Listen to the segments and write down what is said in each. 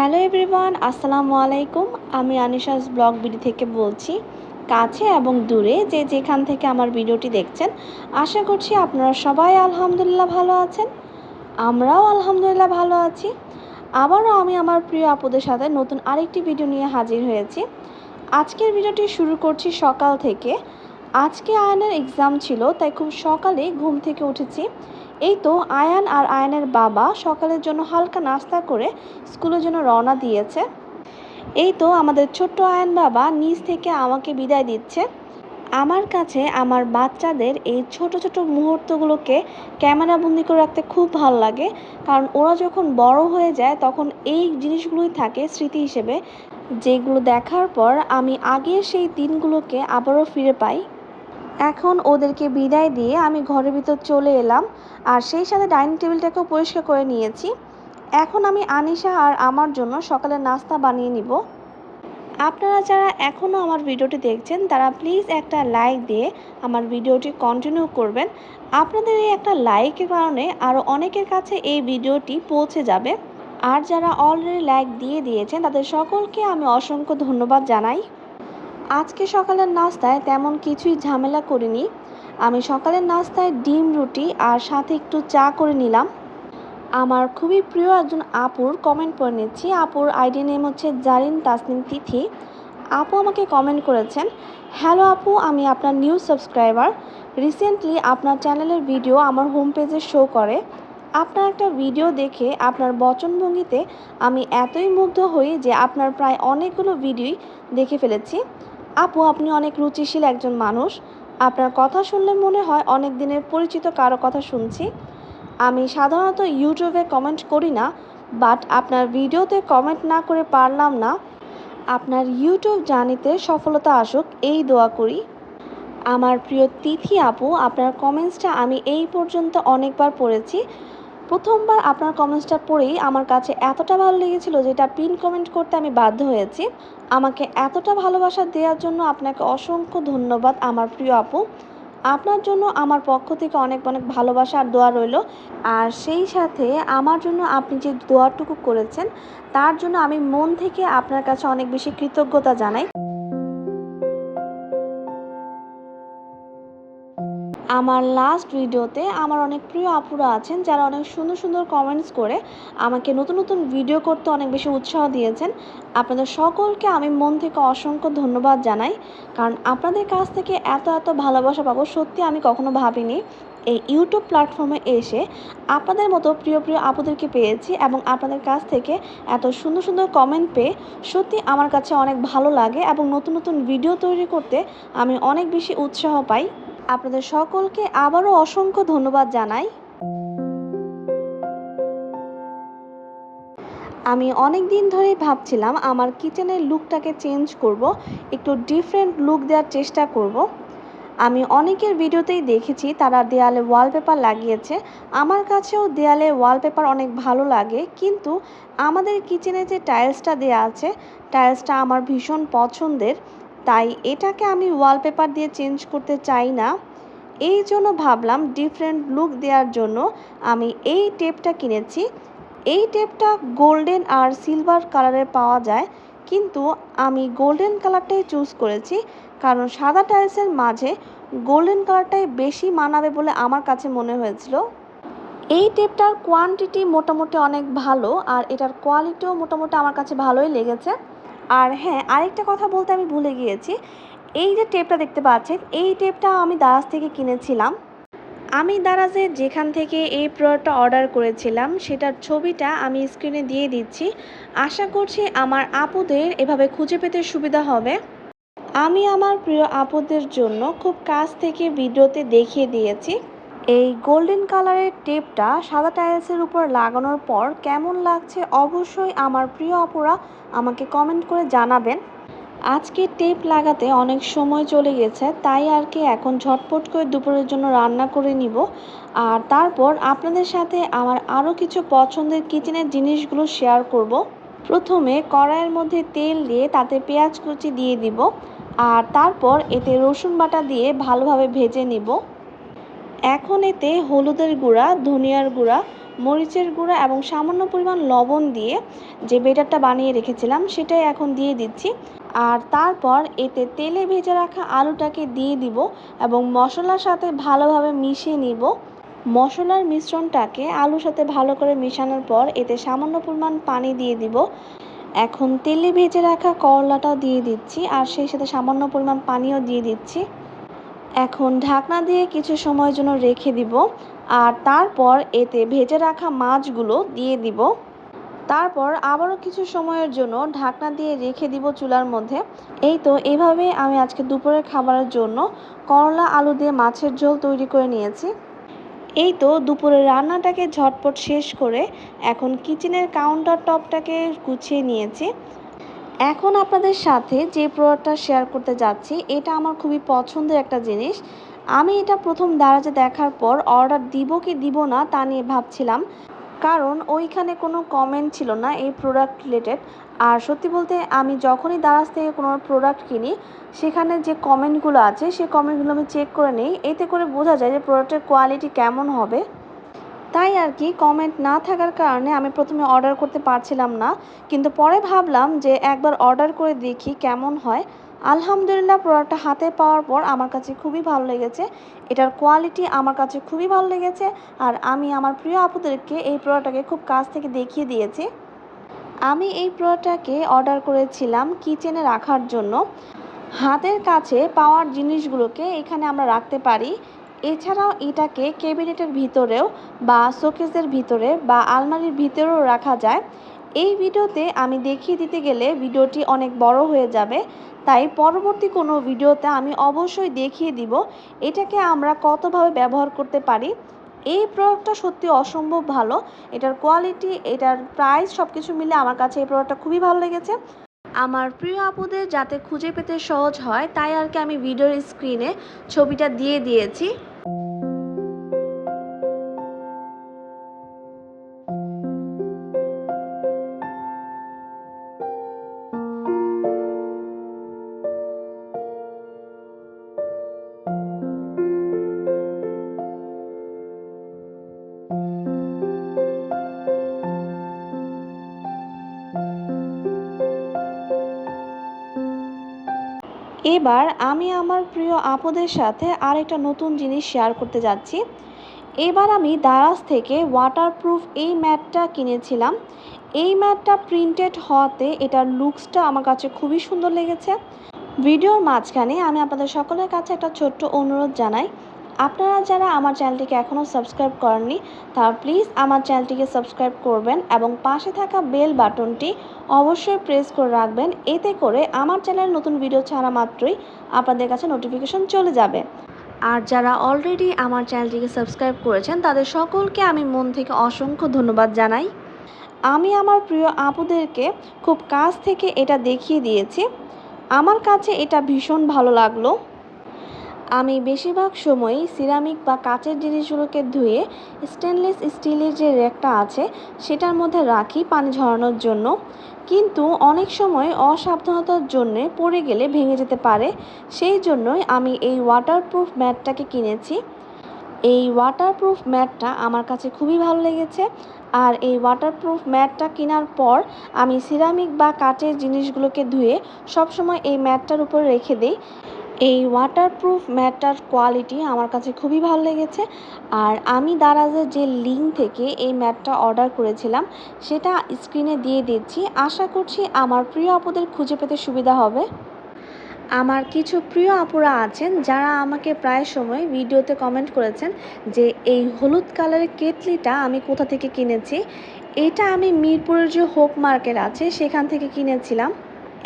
Hello everyone, আসসালামু আলাইকুম। আমি আনিশাস ব্লগ বিডি থেকে বলছি, কাছে এবং দূরে যে যেখান থেকে আমার ভিডিওটি দেখছেন, আশা করছি আপনারা সবাই আলহামদুলিল্লাহ ভালো আছেন। আমরাও আলহামদুলিল্লাহ ভালো আছি। আবারও আমি আমার প্রিয় আপুদের সাথে নতুন আরেকটি ভিডিও নিয়ে হাজির হয়েছি। আজকের ভিডিওটি শুরু করছি সকাল থেকে। আজকে আয়নের এক্সাম ছিল, তাই খুব সকালে ঘুম থেকে উঠেছি। এই তো আয়ান আর আয়ানের বাবা সকালের জন্য হালকা নাস্তা করে স্কুলের জন্য রওনা দিয়েছে। এই তো আমাদের ছোট্ট আয়ান বাবা নিজ থেকে আমাকে বিদায় দিচ্ছে। আমার কাছে আমার বাচ্চাদের এই ছোট ছোট মুহূর্তগুলোকে ক্যামেরা বন্দি করে রাখতে খুব ভালো লাগে, কারণ ওরা যখন বড় হয়ে যায় তখন এই জিনিসগুলোই থাকে স্মৃতি হিসেবে, যেগুলো দেখার পর আমি আগের সেই দিনগুলোকে আবারও ফিরে পাই। এখন ওদেরকে বিদায় দিয়ে আমি ঘরের ভিতর চলে এলাম আর সেই সাথে ডাইনিং টেবিলটাকেও পরিষ্কার করে নিয়েছি। এখন আমি আনিশা আর আমার জন্য সকালের নাস্তা বানিয়ে নিব। আপনারা যারা এখনও আমার ভিডিওটি দেখছেন, তারা প্লিজ একটা লাইক দিয়ে আমার ভিডিওটি কন্টিনিউ করবেন। আপনাদের এই একটা লাইকের কারণে আরও অনেকের কাছে এই ভিডিওটি পৌঁছে যাবে। আর যারা অলরেডি লাইক দিয়ে দিয়েছেন, তাদের সকলকে আমি অসংখ্য ধন্যবাদ জানাই। আজকে সকালের নাস্তায় তেমন কিছুই ঝামেলা করিনি। আমি সকালের নাস্তায় ডিম, রুটি আর সাথে একটু চা করে নিলাম। আমার খুবই প্রিয় একজন আপুর কমেন্ট পড়ে নিচ্ছি। আপুর আইডি নেম হচ্ছে জারিন তাসনিম তিথি। আপু আমাকে কমেন্ট করেছেন হ্যালো আপু, আমি আপনার নিউ সাবস্ক্রাইবার রিসেন্টলি আপনার চ্যানেলের ভিডিও আমার হোম পেজে শো করে। আপনার একটা ভিডিও দেখে আপনার বচনভঙ্গিতে আমি এতই মুগ্ধ হই যে আপনার প্রায় অনেকগুলো ভিডিওই দেখে ফেলেছি। আপু, আপনি অনেক রুচিশীল একজন মানুষ। আপনার কথা শুনলে মনে হয় অনেক দিনের পরিচিত কারও কথা শুনছি। আমি সাধারণত ইউটিউবে কমেন্ট করি না বাট আপনার ভিডিওতে কমেন্ট না করে পারলাম না। আপনার ইউটিউব জানিতে সফলতা আসুক, এই দোয়া করি। আমার প্রিয় তিথি আপু, আপনার কমেন্টসটা আমি এই পর্যন্ত অনেকবার পড়েছি। প্রথমবার আপনার কমেন্টসটা পড়েই আমার কাছে এতটা ভালো লেগেছিল যেটা পিন কমেন্ট করতে আমি বাধ্য হয়েছি। আমাকে এতটা ভালোবাসা দেওয়ার জন্য আপনাকে অসংখ্য ধন্যবাদ আমার প্রিয় আপু। আপনার জন্য আমার পক্ষ থেকে অনেক অনেক ভালোবাসা আর দোয়া রইল। আর সেই সাথে আমার জন্য আপনি যে দোয়াটুকু করেছেন, তার জন্য আমি মন থেকে আপনার কাছে অনেক বেশি কৃতজ্ঞতা জানাই। আমার লাস্ট ভিডিওতে আমার অনেক প্রিয় আপুরা আছেন, যারা অনেক সুন্দর সুন্দর কমেন্টস করে আমাকে নতুন নতুন ভিডিও করতে অনেক বেশি উৎসাহ দিয়েছেন। আপনাদের সকলকে আমি মন থেকে অসংখ্য ধন্যবাদ জানাই, কারণ আপনাদের কাছ থেকে এত এত ভালোবাসা পাবো সত্যি আমি কখনো ভাবিনি। এই ইউটিউব প্ল্যাটফর্মে এসে আপনাদের মতো প্রিয় প্রিয় আপুদেরকে পেয়েছি এবং আপনাদের কাছ থেকে এত সুন্দর সুন্দর কমেন্ট পেয়ে সত্যি আমার কাছে অনেক ভালো লাগে এবং নতুন নতুন ভিডিও তৈরি করতে আমি অনেক বেশি উৎসাহ পাই। আপনাদের সকলকে আবারও অসংখ্য ধন্যবাদ জানাই। আমি অনেক দিন ধরেই ভাবছিলাম আমার কিচেনের লুকটাকে চেঞ্জ করব, একটু ডিফারেন্ট লুক দেওয়ার চেষ্টা করব। আমি অনেকের ভিডিওতেই দেখেছি তারা দেয়ালে ওয়ালপেপার লাগিয়েছে। আমার কাছেও দেয়ালে ওয়ালপেপার অনেক ভালো লাগে, কিন্তু আমাদের কিচেনে যে টাইলসটা দেওয়া আছে, টাইলসটা আমার ভীষণ পছন্দের। তাই এটাকে আমি ওয়ালপেপার দিয়ে চেঞ্জ করতে চাই না। এই জন্য ভাবলাম ডিফারেন্ট লুক দেওয়ার জন্য আমি এই টেপটা কিনেছি। এই টেপটা গোল্ডেন আর সিলভার কালারের পাওয়া যায়, কিন্তু আমি গোল্ডেন কালারটাই চুজ করেছি, কারণ সাদা টাইলসের মাঝে গোল্ডেন কালারটাই বেশি মানাবে বলে আমার কাছে মনে হয়েছিল। এই টেপটার কোয়ান্টিটি মোটামুটি অনেক ভালো, আর এটার কোয়ালিটিও মোটামুটি আমার কাছে ভালোই লেগেছে। আর হ্যাঁ আরেকটা কথা বলতে আমি ভুলে গিয়েছি। এই যে টেপটা দেখতে পাচ্ছেন, এই টেপটা আমি দারাজ থেকে কিনেছিলাম। আমি দারাজে যেখান থেকে এই প্রোডাক্টটা অর্ডার করেছিলাম, সেটার ছবিটা আমি স্ক্রিনে দিয়ে দিচ্ছি। আশা করছি আমার আপুদের এভাবে খুঁজে পেতে সুবিধা হবে। আমি আমার প্রিয় আপুদের জন্য খুব কাছ থেকে ভিডিওতে দেখিয়ে দিয়েছি। এই গোল্ডেন কালারের টেপটা সাদা টাইলসের উপর লাগানোর পর কেমন লাগছে অবশ্যই আমার প্রিয় আপুরা আমাকে কমেন্ট করে জানাবেন। আজকে টেপ লাগাতে অনেক সময় চলে গেছে, তাই আর কি এখন ঝটপট করে দুপুরের জন্য রান্না করে নিব। আর তারপর আপনাদের সাথে আমার আরও কিছু পছন্দের কিচেনের জিনিসগুলো শেয়ার করব। প্রথমে কড়াইয়ের মধ্যে তেল দিয়ে তাতে পেঁয়াজ কুচি দিয়ে দিব। আর তারপর এতে রসুন বাটা দিয়ে ভালোভাবে ভেজে নিব। এখন এতে হলুদের গুঁড়া, ধনিয়ার গুঁড়া, মরিচের গুঁড়া এবং সামান্য পরিমাণ লবণ দিয়ে যে বেটারটা বানিয়ে রেখেছিলাম সেটাই এখন দিয়ে দিচ্ছি। আর তারপর এতে তেলে ভেজে রাখা আলুটাকে দিয়ে দিব এবং মশলার সাথে ভালোভাবে মিশিয়ে নিব। মশলার মিশ্রণটাকে আলুর সাথে ভালো করে মেশানোর পর এতে সামান্য পরিমাণ পানি দিয়ে দিব। এখন তেলে ভেজে রাখা করলাটাও দিয়ে দিচ্ছি আর সেই সাথে সামান্য পরিমাণ পানিও দিয়ে দিচ্ছি। এখন ঢাকনা দিয়ে কিছু সময়ের জন্য রেখে দিব আর তারপর এতে ভেজে রাখা মাছগুলো দিয়ে দিব। তারপর আবারও কিছু সময়ের জন্য ঢাকনা দিয়ে রেখে দিব চুলার মধ্যে। এই তো এভাবে আমি আজকে দুপুরের খাবারের জন্য করলা, আলু দিয়ে মাছের ঝোল তৈরি করে নিয়েছি। এই তো, দুপুরের রান্নাটাকে ঝটপট শেষ করে এখন কিচেনের কাউন্টার টপটাকে গুছিয়ে নিয়েছি। এখন আপনাদের সাথে যে প্রোডাক্টটা শেয়ার করতে যাচ্ছি, এটা আমার খুবই পছন্দের একটা জিনিস। আমি এটা প্রথম দারাজে দেখার পর অর্ডার দিব কি দিব না তা নিয়ে ভাবছিলাম। কারণ ওইখানে কোনো কমেন্ট ছিল না এই প্রোডাক্ট রিলেটেড আর সত্যি বলতে আমি যখনই দারাজ থেকে কোনো প্রোডাক্ট কিনি, সেখানে যে কমেন্টগুলো আছে সেই কমেন্টগুলো আমি চেক করে নিই। এতে করে বোঝা যায় যে প্রোডাক্টের কোয়ালিটি কেমন হবে। তাই আর কি কমেন্ট না থাকার কারণে আমি প্রথমে অর্ডার করতে পারছিলাম না। কিন্তু পরে ভাবলাম যে একবার অর্ডার করে দেখি কেমন হয়। আলহামদুলিল্লাহ প্রোডাক্টটা হাতে পাওয়ার পর আমার কাছে খুবই ভালো লেগেছে। এটার কোয়ালিটি আমার কাছে খুবই ভালো লেগেছে আর আমি আমার প্রিয় আপুদেরকে এই প্রোডাক্টটাকে খুব কাছ থেকে দেখিয়ে দিয়েছি। আমি এই প্রোডাক্টটাকে অর্ডার করেছিলাম কিচেনে রাখার জন্য। হাতের কাছে পাওয়ার জিনিসগুলোকে এখানে আমরা রাখতে পারি। এছাড়াও এটাকে ক্যাবিনেটের ভিতরেও বা শোকেসের ভিতরে বা আলমারির ভিতরেও রাখা যায়। এই ভিডিওতে আমি দেখিয়ে দিতে গেলে ভিডিওটি অনেক বড় হয়ে যাবে, তাই পরবর্তী কোনো ভিডিওতে আমি অবশ্যই দেখিয়ে দিব এটাকে আমরা কতভাবে ব্যবহার করতে পারি। এই প্রোডাক্টটা সত্যি অসম্ভব ভালো, এটার কোয়ালিটি, এটার প্রাইস সব কিছু মিলে আমার কাছে এই প্রোডাক্টটা খুবই ভালো লেগেছে। আমার প্রিয় আপুদের যাতে খুঁজে পেতে সহজ হয়, তাই আর কি আমি ভিডিওর স্ক্রিনে ছবিটা দিয়ে দিয়েছি। এবার আমি আমার প্রিয় আপদের সাথে আরেকটা নতুন জিনিস শেয়ার করতে যাচ্ছি। এবার আমি দারাজ থেকে ওয়াটারপ্রুফ এই ম্যাটটা কিনেছিলাম। এই ম্যাটটা প্রিন্টেড হওয়াতে এটার লুকসটা আমার কাছে খুবই সুন্দর লেগেছে। ভিডিওর মাঝখানে আমি আপনাদের সকলের কাছে একটা ছোট্ট অনুরোধ জানাই আপনারা যারা আমার চ্যানেলটিকে এখনও সাবস্ক্রাইব করেননি তারা প্লিজ আমার চ্যানেলটিকে সাবস্ক্রাইব করবেন এবং পাশে থাকা বেল বাটনটি অবশ্যই প্রেস করে রাখবেন। এতে করে আমার চ্যানেলের নতুন ভিডিও ছাড়া মাত্রই আপনাদের কাছে নোটিফিকেশন চলে যাবে। আর যারা অলরেডি আমার চ্যানেলটিকে সাবস্ক্রাইব করেছেন, তাদের সকলকে আমি মন থেকে অসংখ্য ধন্যবাদ জানাই। আমি আমার প্রিয় আপুদেরকে খুব কাছ থেকে এটা দেখিয়ে দিয়েছি। আমার কাছে এটা ভীষণ ভালো লাগল। আমি বেশিরভাগ সময়ই সিরামিক বা কাচের জিনিসগুলোকে ধুয়ে স্টেনলেস স্টিলের যে র্যাকটা আছে, সেটার মধ্যে রাখি পানি ঝরানোর জন্য। কিন্তু অনেক সময় অসাবধানতার জন্যে পড়ে গেলে ভেঙে যেতে পারে। সেই জন্যই আমি এই ওয়াটারপ্রুফ ম্যাটটাকে কিনেছি। এই ওয়াটারপ্রুফ ম্যাটটা আমার কাছে খুবই ভালো লেগেছে। আর এই ওয়াটারপ্রুফ ম্যাটটা কেনার পর আমি সিরামিক বা কাচের জিনিসগুলোকে ধুয়ে সবসময় এই ম্যাটটার উপর রেখে দিই। এই ওয়াটারপ্রুফ ম্যাটটার কোয়ালিটি আমার কাছে খুবই ভালো লেগেছে। আর আমি দারাজের যে লিঙ্ক থেকে এই ম্যাটটা অর্ডার করেছিলাম, সেটা স্ক্রিনে দিয়ে দিচ্ছি। আশা করছি আমার প্রিয় আপুদের খুঁজে পেতে সুবিধা হবে। আমার কিছু প্রিয় আপুরা আছেন, যারা আমাকে প্রায় সময় ভিডিওতে কমেন্ট করেছেন যে এই হলুদ কালারের কেটলিটা আমি কোথা থেকে কিনেছি। এটা আমি মিরপুরের যে হোপ মার্কেট আছে, সেখান থেকে কিনেছিলাম।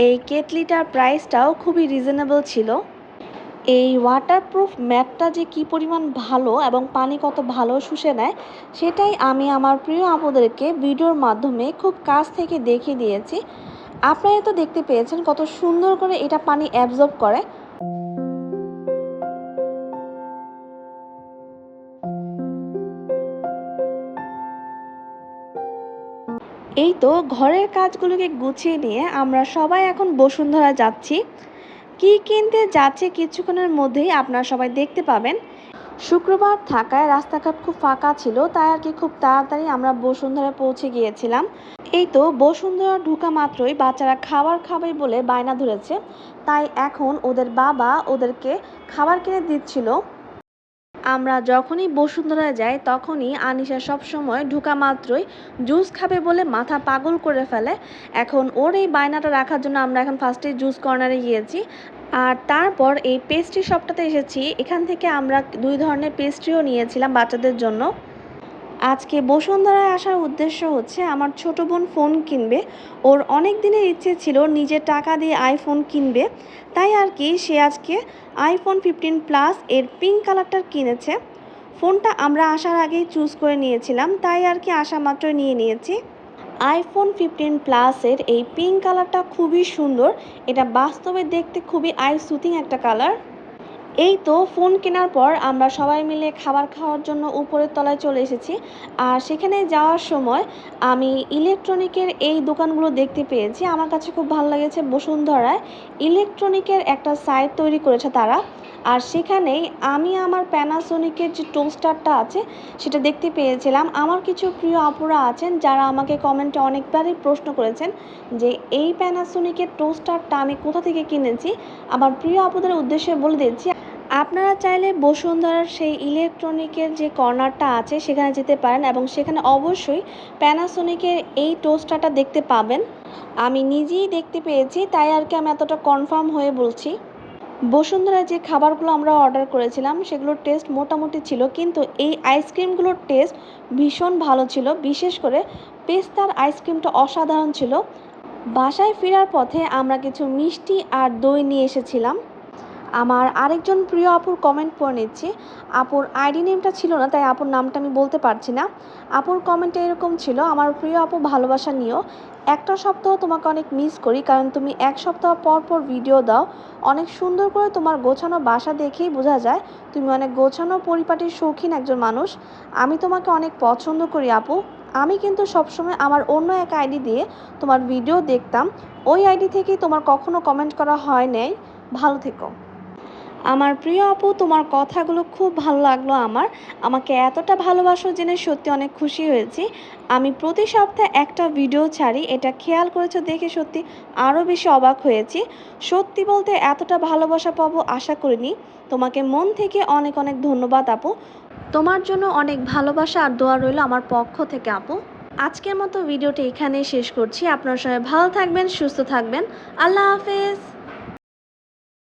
এই কেটলিটার প্রাইসটাও খুবই রিজনেবল ছিল। এই ওয়াটারপ্রুফ ম্যাটটা যে কি পরিমাণ ভালো এবং পানি কত ভালো শুষে নেয়, সেটাই আমি আমার প্রিয় আপুদেরকে ভিডিওর মাধ্যমে খুব কাছ থেকে দেখিয়ে দিয়েছি। আপনারা তো দেখতে পেয়েছেন কত সুন্দর করে এটা পানি অ্যাবজর্ব করে। এই তো ঘরের কাজগুলোকে গুছিয়ে নিয়ে আমরা সবাই এখন বসুন্ধরা যাচ্ছি। কি কিনতে যাচ্ছে কিছুক্ষণের মধ্যেই আপনারা সবাই দেখতে পাবেন। শুক্রবার থাকায় রাস্তাঘাট খুব ফাঁকা ছিল, তাই আর কি খুব তাড়াতাড়ি আমরা বসুন্ধরা পৌঁছে গিয়েছিলাম। এই তো বসুন্ধরা ঢুকা মাত্রই বাচ্চারা খাবার খাবে বলে বায়না ধরেছে। তাই এখন ওদের বাবা ওদেরকে খাবার কিনে দিচ্ছিল। আমরা যখনই বসুন্ধরায় যাই, তখনই আনিশা সবসময় ঢুকা মাত্রই জুস খাবে বলে মাথা পাগল করে ফেলে। এখন ওর এই বায়নাটা রাখার জন্য আমরা এখন ফার্স্টে জুস কর্নারে গিয়েছি। আর তারপর এই পেস্ট্রি শপটাতে এসেছি। এখান থেকে আমরা দুই ধরনের পেস্ট্রিও নিয়েছিলাম বাচ্চাদের জন্য। আজকে বসুন্ধরায় আসার উদ্দেশ্য হচ্ছে আমার ছোট বোন ফোন কিনবে। ওর অনেক দিনের ইচ্ছে ছিল নিজের টাকা দিয়ে আইফোন কিনবে। তাই আর কি সে আজকে আইফোন ফিফটিন প্লাস এর পিঙ্ক কালারটা কিনেছে। ফোনটা আমরা আসার আগেই চুজ করে নিয়েছিলাম, তাই আর কি আসা মাত্রই নিয়ে নিয়েছি। আইফোন ফিফটিন প্লাসের এই পিঙ্ক কালারটা খুবই সুন্দর। এটা বাস্তবে দেখতে খুবই আই সুতিং একটা কালার এই তো ফোন কেনার পর আমরা সবাই মিলে খাবার খাওয়ার জন্য উপরের তলায় চলে এসেছি। আর সেখানে যাওয়ার সময় আমি ইলেকট্রনিকের এই দোকানগুলো দেখতে পেয়েছি। আমার কাছে খুব ভালো লেগেছে বসুন্ধরায়। ইলেকট্রনিকের একটা সাইট তৈরি করেছে তারা। আর সেখানেই আমি আমার প্যানাসোনিকের যে টোস্টারটা আছে, সেটা দেখতে পেয়েছিলাম। আমার কিছু প্রিয় আপুরা আছেন যারা আমাকে কমেন্টে অনেকবারই প্রশ্ন করেছেন যে, এই প্যানাসোনিকের টোস্টারটা আমি কোথা থেকে কিনেছি? আমার প্রিয় আপুদের উদ্দেশ্যে বলে দিচ্ছি আপনারা চাইলে বসুন্ধরার সেই ইলেকট্রনিকের যে কর্নারটা আছে, সেখানে যেতে পারেন এবং সেখানে অবশ্যই প্যানাসোনিকের এই টোস্টারটা দেখতে পাবেন। আমি নিজেই দেখতে পেয়েছি, তাই আর কি আমি এতটা কনফার্ম হয়ে বলছি। বসুন্ধরায় যে খাবারগুলো আমরা অর্ডার করেছিলাম, সেগুলোর টেস্ট মোটামুটি ছিল, কিন্তু এই আইসক্রিমগুলোর টেস্ট ভীষণ ভালো ছিল। বিশেষ করে পেস্তার আইসক্রিমটা অসাধারণ ছিল। বাসায় ফেরার পথে আমরা কিছু মিষ্টি আর দই নিয়ে এসেছিলাম। আমার আরেকজন প্রিয় আপুর কমেন্ট পড়ে নিচ্ছি। আপুর আইডি নেমটা ছিল না, তাই আপুর নামটা আমি বলতে পারছি না। আপুর কমেন্টে এরকম ছিল, আমার প্রিয় আপু, ভালোবাসা নিও। একটা সপ্তাহ তোমাকে অনেক মিস করি, কারণ তুমি এক সপ্তাহ পর পর ভিডিও দাও। অনেক সুন্দর করে তোমার গোছানো বাসা দেখেই বোঝা যায়, তুমি অনেক গোছানো পরিপাটির শৌখিন একজন মানুষ। আমি তোমাকে অনেক পছন্দ করি আপু। আমি কিন্তু সবসময় আমার অন্য এক আইডি দিয়ে তোমার ভিডিও দেখতাম। ওই আইডি থেকেই তোমার কখনো কমেন্ট করা হয় নাই। ভালো থেকো। আমার প্রিয় আপু, তোমার কথাগুলো খুব ভালো লাগল আমার। আমাকে এতটা ভালোবাসো জেনে সত্যি অনেক খুশি হয়েছি। আমি প্রতি সপ্তাহে একটা ভিডিও ছাড়ি, এটা খেয়াল করেছ দেখে সত্যি আরও বেশি অবাক হয়েছি। সত্যি বলতে এতটা ভালোবাসা পাবো আশা করিনি। তোমাকে মন থেকে অনেক অনেক ধন্যবাদ আপু। তোমার জন্য অনেক ভালোবাসা আর দোয়া রইল আমার পক্ষ থেকে আপু। আজকের মতো ভিডিওটি এখানেই শেষ করছি। আপনার সবাই ভালো থাকবেন, সুস্থ থাকবেন। আল্লাহ হাফেজ।